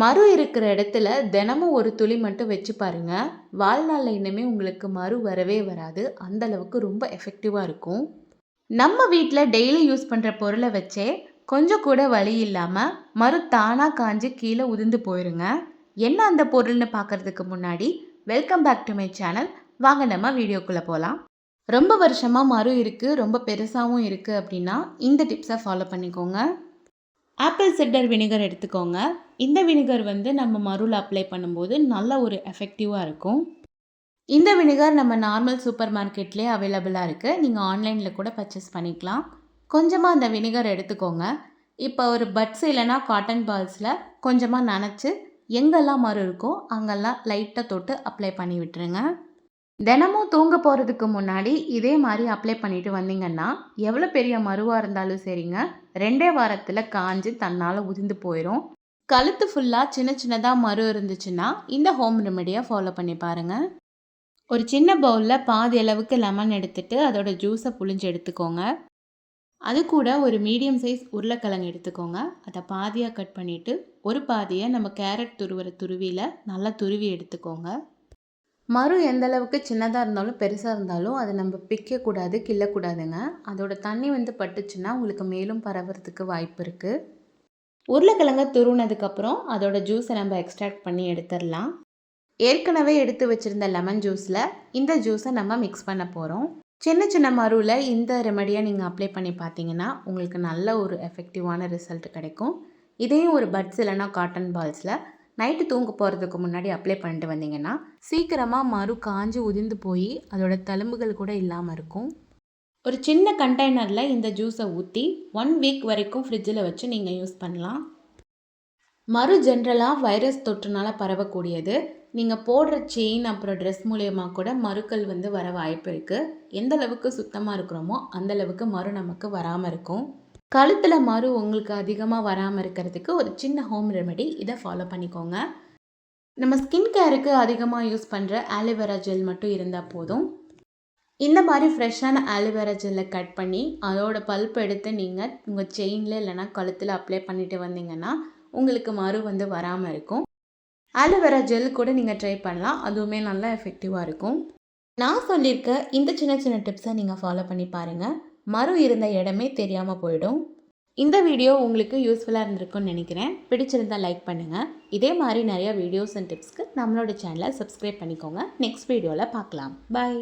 மறு இருக்கிற இடத்துல தினமும் ஒரு துளி மட்டும் வச்சு பாருங்க. வாழ்நாளில் இன்னுமே உங்களுக்கு மறு வரவே வராது. அந்த அளவுக்கு ரொம்ப எஃபெக்டிவாக இருக்கும். நம்ம வீட்டில் டெய்லி யூஸ் பண்ணுற பொருளை வச்சே கொஞ்சம் கூட வலி இல்லாமல் மறு தானாக காஞ்சு கீழே உதிர்ந்து போயிருங்க. என்ன அந்த பொருள்னு பார்க்கறதுக்கு முன்னாடி welcome back to my channel வாங்க நம்ம வீடியோக்குள்ளே போகலாம் ரொம்ப வருஷமாக மறு இருக்குது ரொம்ப பெருசாகவும் இருக்குது அப்படின்னா இந்த டிப்ஸை ஃபாலோ பண்ணிக்கோங்க. ஆப்பிள் சிட்டர் வினிகர் எடுத்துக்கோங்க. இந்த வினிகர் வந்து நம்ம மருள் அப்ளை பண்ணும்போது நல்ல ஒரு எஃபெக்டிவாக இருக்கும். இந்த வினிகர் நம்ம நார்மல் சூப்பர் மார்க்கெட்லேயே அவைலபிளாக இருக்குது நீங்கள் ஆன்லைனில் கூட பர்ச்சேஸ் பண்ணிக்கலாம். கொஞ்சமாக அந்த வினிகர் எடுத்துக்கோங்க. இப்போ ஒரு பட்ஸ் இல்லைனா காட்டன் பால்ஸில் கொஞ்சமாக நனைச்சி எங்கெல்லாம் மறு இருக்கோ அங்கெல்லாம் லைட்டாக தொட்டு அப்ளை பண்ணி விட்டுருங்க. தினமும் தூங்க போகிறதுக்கு முன்னாடி இதே மாதிரி அப்ளை பண்ணிட்டு வந்தீங்கன்னா எவ்வளோ பெரிய மருவாக இருந்தாலும் சரிங்க. ரெண்டே வாரத்தில் காஞ்சு தன்னால் உதிர்ந்து போயிடும் கழுத்து ஃபுல்லாக சின்ன சின்னதாக மரு இருந்துச்சுன்னா இந்த ஹோம் ரெமெடியை ஃபாலோ பண்ணி பாருங்கள் ஒரு சின்ன பவுலில் பாதி அளவுக்கு லெமன் எடுத்துட்டு அதோட ஜூஸை புழிஞ்சு எடுத்துக்கோங்க. அது கூட ஒரு மீடியம் சைஸ் உருளைக்கிழங்கு எடுத்துக்கோங்க. அதை பாதியாக கட் பண்ணிவிட்டு ஒரு பாதியை நம்ம கேரட் துருவுற துருவியில் நல்லா துருவி எடுத்துக்கோங்க. மறு எந்தளவுக்கு சின்னதாக இருந்தாலும் பெருசாக இருந்தாலும் அதை நம்ம பிக்கக்கூடாது கிள்ளக்கூடாதுங்க. அதோட தண்ணி வந்து பட்டுச்சுன்னா உங்களுக்கு மேலும் பரவுறதுக்கு வாய்ப்பு இருக்குது உருளைக்கிழங்க துருவினதுக்கப்புறம் அதோட ஜூஸை நம்ம எக்ஸ்ட்ராக்ட் பண்ணி எடுத்துடலாம். ஏற்கனவே எடுத்து வச்சுருந்த லெமன் ஜூஸில் இந்த ஜூஸை நம்ம மிக்ஸ் பண்ண போகிறோம் சின்ன சின்ன மருவில் இந்த ரெமடியை நீங்கள் அப்ளை பண்ணி பார்த்தீங்கன்னா உங்களுக்கு நல்ல ஒரு எஃபெக்டிவான ரிசல்ட் கிடைக்கும். இதையும் ஒரு பட்ஸ் இல்லைனா காட்டன் பால்ஸில் நைட்டு தூங்க போகிறதுக்கு முன்னாடி அப்ளை பண்ணிட்டு வந்தீங்கன்னா சீக்கிரமாக மறு காஞ்சு உதிர்ந்து போய் அதோட தழும்புகள் கூட இல்லாமல் இருக்கும். ஒரு சின்ன கண்டெய்னரில் இந்த ஜூஸை ஊற்றி ஒன் வீக் வரைக்கும் ஃப்ரிட்ஜில் வச்சு நீங்கள் யூஸ் பண்ணலாம். மறு ஜென்ரலாக வைரஸ் தொற்றுனால பரவக்கூடியது. நீங்கள் போடுற செயின் அப்புறம் ட்ரெஸ் மூலயமா கூட மறுக்கள் வந்து வர வாய்ப்பு இருக்குது எந்த அளவுக்கு சுத்தமாக இருக்கிறோமோ அந்தளவுக்கு மறு நமக்கு வராமல் இருக்கும். கழுத்தில் மறு உங்களுக்கு அதிகமாக வராமல் இருக்கிறதுக்கு ஒரு சின்ன ஹோம் ரெமெடி இதை ஃபாலோ பண்ணிக்கோங்க. நம்ம ஸ்கின் கேருக்கு அதிகமாக யூஸ் பண்ணுற ஆலிவேரா ஜெல் மட்டும் இருந்தால் போதும். இந்த மாதிரி ஃப்ரெஷ்ஷான ஆலிவேரா ஜெல்லை கட் பண்ணி அதோட பல்ப் எடுத்து நீங்கள் உங்கள் செயினில் இல்லைனா கழுத்தில் அப்ளை பண்ணிட்டு வந்தீங்கன்னா உங்களுக்கு மறு வந்து வராமல் இருக்கும். ஆலோவேரா ஜெல் கூட நீங்கள் ட்ரை பண்ணலாம். அதுவுமே நல்லா எஃபெக்டிவாக இருக்கும். நான் சொல்லியிருக்க இந்த சின்ன சின்ன டிப்ஸை நீங்கள் ஃபாலோ பண்ணி பாருங்கள் மறு இருந்த இடமே தெரியாமல் போயிடும். இந்த வீடியோ உங்களுக்கு யூஸ்ஃபுல்லாக இருந்திருக்கும்னு நினைக்கிறேன். பிடிச்சிருந்தால் லைக் பண்ணுங்கள் இதே மாதிரி நிறையா வீடியோஸ் அண்ட் டிப்ஸ்க்கு நம்மளோட சேனலை சப்ஸ்கிரைப் பண்ணிக்கோங்க. நெக்ஸ்ட் வீடியோவில் பார்க்கலாம். பாய்